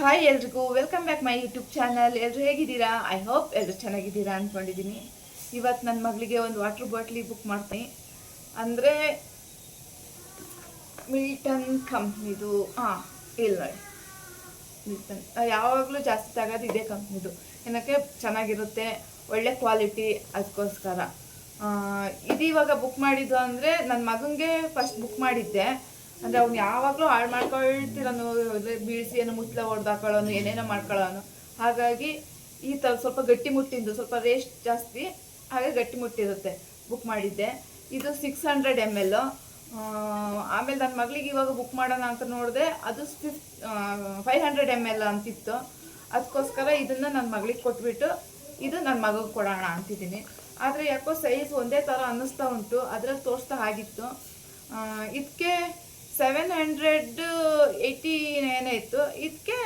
Hi ಎಲ್ರಿಗೂ welcome back my YouTube channel ಎಲ್ಲರೂ ಹೇಗಿದ್ದೀರಾ? ಐ ಹೋಪ್ ಎಲ್ಲರೂ ಚೆನ್ನಾಗಿದ್ದೀರಾ ಅಂದ್ಕೊಂಡಿದ್ದೀನಿ ಇವತ್ತು ನನ್ನ ಮಗಳಿಗೆ ಒಂದು ವಾಟರ್ ಬಾಟ್ಲಿ ಬುಕ್ ಮಾಡ್ತೀನಿ. ಅಂದರೆ ಮಿಲ್ಟನ್ ಕಂಪ್ನಿದು ಹಾಂ, ಇಲ್ಲ ನೋಡಿ. ಮಿಲ್ಟನ್ ಯಾವಾಗಲೂ ಜಾಸ್ತಿ ತಗೋದು ಇದೇ ಕಂಪ್ನಿದು ಏನಕ್ಕೆ? ಚೆನ್ನಾಗಿರುತ್ತೆ, ಒಳ್ಳೆ ಕ್ವಾಲಿಟಿ ಅದಕ್ಕೋಸ್ಕರ. ಇದು ಇವಾಗ ಬುಕ್ ಮಾಡಿದ್ದು ಅಂದರೆ ನನ್ನ ಮಗನಿಗೆ ಫಸ್ಟ್ ಬುಕ್ ಮಾಡಿದ್ದೆ. ಅಂದರೆ ಅವ್ನು ಯಾವಾಗಲೂ ಹಾಳು ಮಾಡ್ಕೊಳ್ತಿರೋನು ಬೀಳಿಸಿ ಏನೋ ಮುಚ್ಚಲ ಹೊಡೆದಾಕೊಳ್ಳೋನು ಏನೇನೋ ಮಾಡ್ಕೊಳ್ಳೋನು. ಹಾಗಾಗಿ ಈ ತ ಸ್ವಲ್ಪ ಗಟ್ಟಿ ಮುಟ್ಟಿದ್ದು, ಸ್ವಲ್ಪ ರೇಸ್ಟ್ ಜಾಸ್ತಿ, ಹಾಗೆ ಗಟ್ಟಿ ಮುಟ್ಟಿರುತ್ತೆ. ಬುಕ್ ಮಾಡಿದ್ದೆ. ಇದು ಸಿಕ್ಸ್ ಹಂಡ್ರೆಡ್ ಎಂ ಎಲ್ ಆಮೇಲೆ ನನ್ನ ಮಗಳಿಗೆ ಇವಾಗ ಬುಕ್ ಮಾಡೋಣ ಅಂತ ನೋಡಿದೆ, ಅದು ಫಿಫ್ ಫೈವ್ ಹಂಡ್ರೆಡ್ ಎಂ ಎಲ್ ಅಂತಿತ್ತು. ಅದಕ್ಕೋಸ್ಕರ ಇದನ್ನು ನನ್ನ ಮಗಳಿಗೆ ಕೊಟ್ಬಿಟ್ಟು ಇದು ನನ್ನ ಮಗಳಿಗೆ ಕೊಡೋಣ ಅಂತಿದ್ದೀನಿ. ಆದರೆ ಯಾಕೋ ಸೈಜ್ ಒಂದೇ ಥರ ಅನ್ನಿಸ್ತಾ ಉಂಟು. ಅದರಲ್ಲಿ ತೋರಿಸ್ತಾ ಆಗಿತ್ತು. ಇದಕ್ಕೆ ಸೆವೆನ್ ಹಂಡ್ರೆಡ್ ಏಯ್ಟಿ ಏನೋ ಇತ್ತು ಇದಕ್ಕೆ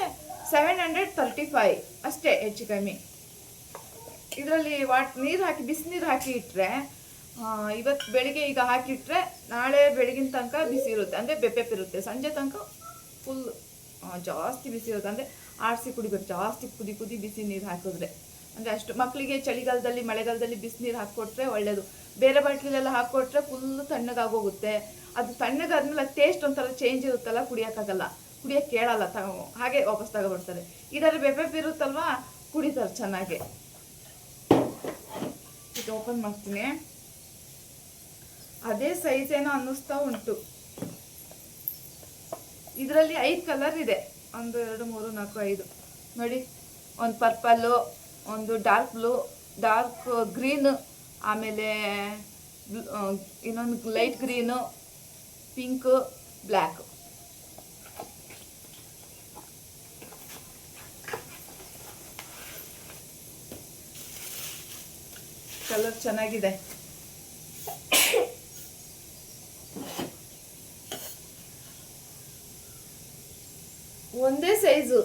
ಸೆವೆನ್ ಹಂಡ್ರೆಡ್ ತರ್ಟಿ ಫೈವ್ ಅಷ್ಟೇ ಹೆಚ್ಚು ಕಮ್ಮಿ. ಇದರಲ್ಲಿ ವಾಟ್, ನೀರು ಹಾಕಿ ಬಿಸಿನೀರು ಹಾಕಿ ಇಟ್ಟರೆ ಇವತ್ತು ಬೆಳಿಗ್ಗೆ ಈಗ ಹಾಕಿಟ್ರೆ ನಾಳೆ ಬೆಳಗಿನ ತನಕ ಬಿಸಿ ಇರುತ್ತೆ. ಅಂದರೆ ಬೆಪ್ಪೆಪ್ಪಿರುತ್ತೆ ಸಂಜೆ ತನಕ ಫುಲ್ ಜಾಸ್ತಿ ಬಿಸಿ ಇರುತ್ತೆ. ಅಂದರೆ ಆರಿಸಿ ಕುಡಿಬೇಕು. ಜಾಸ್ತಿ ಕುದಿ ಕುದಿ ಬಿಸಿ ನೀರು ಹಾಕಿದ್ರೆ. ಅಂದರೆ ಅಷ್ಟು ಮಕ್ಕಳಿಗೆ ಚಳಿಗಾಲದಲ್ಲಿ, ಮಳೆಗಾಲದಲ್ಲಿ ಬಿಸಿನೀರು ಹಾಕಿಕೊಟ್ರೆ ಒಳ್ಳೆಯದು ಬೇರೆ ಬಾಟ್ಲಿಲೆಲ್ಲ ಹಾಕ್ಕೊಟ್ರೆ ಫುಲ್ಲು ತಣ್ಣಗಾಗೋಗುತ್ತೆ. ಅದು ತಣ್ಣಗಾದ್ಮೇಲೆ ಟೇಸ್ಟ್ ಒಂಥರ ಚೇಂಜ್ ಇರುತ್ತಲ್ಲ, ಕುಡಿಯೋಕ್ಕಾಗಲ್ಲ. ಕುಡಿಯೋಕ್ಕೆ ಕೇಳಲ್ಲ, ತ, ಹಾಗೆ ವಾಪಸ್ ತಗೊಬರ್ತಾರೆ. ಇದರ ಬೆಪ್ಪೆಪ್ಪು ಇರುತ್ತಲ್ವಾ? ಕುಡಿತಾರೆ ಚೆನ್ನಾಗಿ. ಇದು ಓಪನ್ ಮಾಡ್ತೀನಿ. ಅದೇ ಸೈಜ್ ಏನೋ ಅನ್ನಿಸ್ತಾ ಉಂಟು. ಇದರಲ್ಲಿ ಐದು ಕಲರ್ ಇದೆ. ಒಂದು, ಎರಡು, ಮೂರು, ನಾಲ್ಕು, ಐದು. ನೋಡಿ, ಒಂದು ಪರ್ಪಲ್ಲು ಒಂದು ಡಾರ್ಕ್ ಬ್ಲೂ ಡಾರ್ಕ್ ಗ್ರೀನ್ ಆಮೇಲೆ ಇನ್ನೊಂದು light green pink black colour ಚೆನ್ನಾಗಿದೆ. ಒಂದೇ ಸೈಜು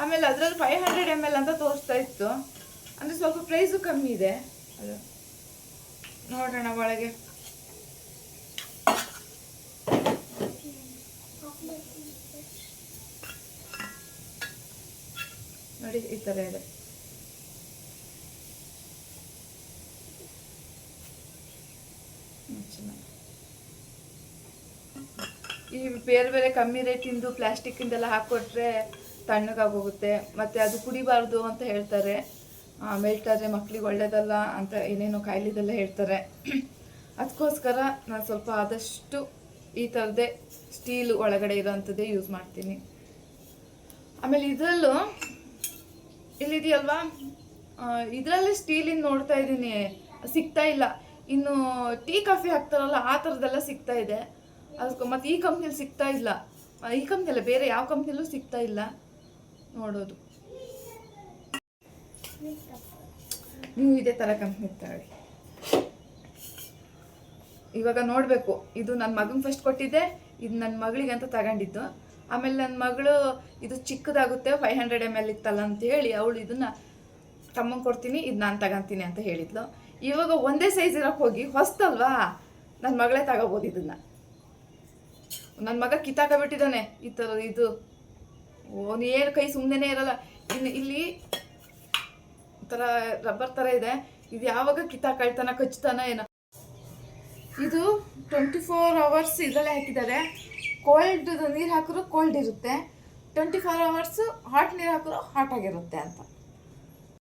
ಆಮೇಲೆ ಅದ್ರಲ್ಲಿ ಫೈವ್ ಹಂಡ್ರೆಡ್ ಎಂ ಎಲ್ ಅಂತ ತೋರಿಸ್ತಾ ಇತ್ತು. ಅಂದರೆ ಸ್ವಲ್ಪ ಪ್ರೈಸು ಕಮ್ಮಿ ಇದೆ. ಅದು. ನೋಡೋಣ ಒಳಗೆ. ನೋಡಿ ಈ ಥರ ಇದೆ. ಈ ಬೇರೆ ಬೇರೆ ಕಮ್ಮಿ ರೇಟಿಂದು ಪ್ಲಾಸ್ಟಿಕ್ಕಿಂದೆಲ್ಲ ಹಾಕ್ಕೊಟ್ರೆ ತಣ್ಣಗಾಗೋಗುತ್ತೆ ಮತ್ತು ಅದು ಕುಡಿಬಾರ್ದು ಅಂತ ಹೇಳ್ತಾರೆ. ಆದರೆ ಮಕ್ಳಿಗೆ ಒಳ್ಳೇದಲ್ಲ ಅಂತ ಏನೇನೋ ಕಾಯಿಲೆದೆಲ್ಲ ಹೇಳ್ತಾರೆ. ಅದಕ್ಕೋಸ್ಕರ ನಾನು ಸ್ವಲ್ಪ ಆದಷ್ಟು ಈ ಥರದ್ದೇ ಸ್ಟೀಲ್ ಒಳಗಡೆ ಇರೋವಂಥದ್ದೇ ಯೂಸ್ ಮಾಡ್ತೀನಿ. ಆಮೇಲೆ ಇದರಲ್ಲೂ ಇಲ್ಲಿದೆಯಲ್ವಾ? ಇದರಲ್ಲೇ ಸ್ಟೀಲಿಂದ ನೋಡ್ತಾ ಇದ್ದೀನಿ. ಸಿಗ್ತಾ ಇಲ್ಲ. ಇನ್ನು ಟೀ ಕಾಫಿ ಹಾಕ್ತಾರಲ್ಲ, ಆ ಥರದ್ದೆಲ್ಲ ಸಿಗ್ತಾ ಇದೆ. ಅದಕ್ಕೆ ಮತ್ತು ಈ ಕಂಪ್ನಿಲಿ ಸಿಗ್ತಾ ಇಲ್ಲ. ಈ ಕಂಪ್ನಿಯಲ್ಲ, ಬೇರೆ ಯಾವ ಕಂಪ್ನಿಲೂ ಸಿಗ್ತಾ ಇಲ್ಲ. ನೋಡೋದು. ನೀವು ಇದೇ ಥರ ಕಂಪ್ನಿ ತಗೊಳ್ಳಿ ಇವಾಗ ನೋಡಬೇಕು, ಇದು ನನ್ನ ಮಗನ್ ಫಸ್ಟ್ ಕೊಟ್ಟಿದ್ದೆ, ಇದು ನನ್ನ ಮಗಳಿಗೆ ಅಂತ ತಗೊಂಡಿದ್ದು. ಆಮೇಲೆ ನನ್ನ ಮಗಳು ಇದು ಚಿಕ್ಕದಾಗುತ್ತೆ ಫೈವ್ ಹಂಡ್ರೆಡ್ ಎಂ ಎಲ್ ಇತ್ತಲ್ಲ ಅಂತ ಹೇಳಿ ಅವಳು ಇದನ್ನ ತಮ್ಮಂಗೆ ಕೊಡ್ತೀನಿ, ಇದು ನಾನು ತಗೊಂತೀನಿ ಅಂತ ಹೇಳಿದ್ಲು. ಇವಾಗ ಒಂದೇ ಸೈಜ್ ಇರೋಕೆ ಹೋಗಿ ಹೊಸ್ತಲ್ವಾ? ನನ್ನ ಮಗಳೇ ತಗೋಬೋದು ಇದನ್ನ. ನನ್ನ ಮಗ ಕಿತ್ತಾಕಬಿಟ್ಟಿದ್ದಾನೆ ಈ ಥರ ಇದು. ಏನು ಕೈ ಸುಮ್ಮನೆ ಇರಲ್ಲ. ಇನ್ನು ಇಲ್ಲಿ ಥರ ರಬ್ಬರ್ ಥರ ಇದೆ. ಇದು ಯಾವಾಗ ಕಿತ್ತಾಕಳ್ತಾನ ಕಚ್ತಾನ ಏನೋ. ಇದು ಟ್ವೆಂಟಿ ಫೋರ್ ಅವರ್ಸ್ ಇದರಲ್ಲೇ ಹಾಕಿದ್ದಾರೆ. ಕೋಲ್ಡ್ ನೀರು ಹಾಕಿದ್ರು ಕೋಲ್ಡ್ ಇರುತ್ತೆ. ಟ್ವೆಂಟಿ ಫೋರ್ ಅವರ್ಸ್ ಹಾಟ್ ನೀರು ಹಾಕಿದ್ರು ಹಾಟ್ ಆಗಿರುತ್ತೆ ಅಂತ.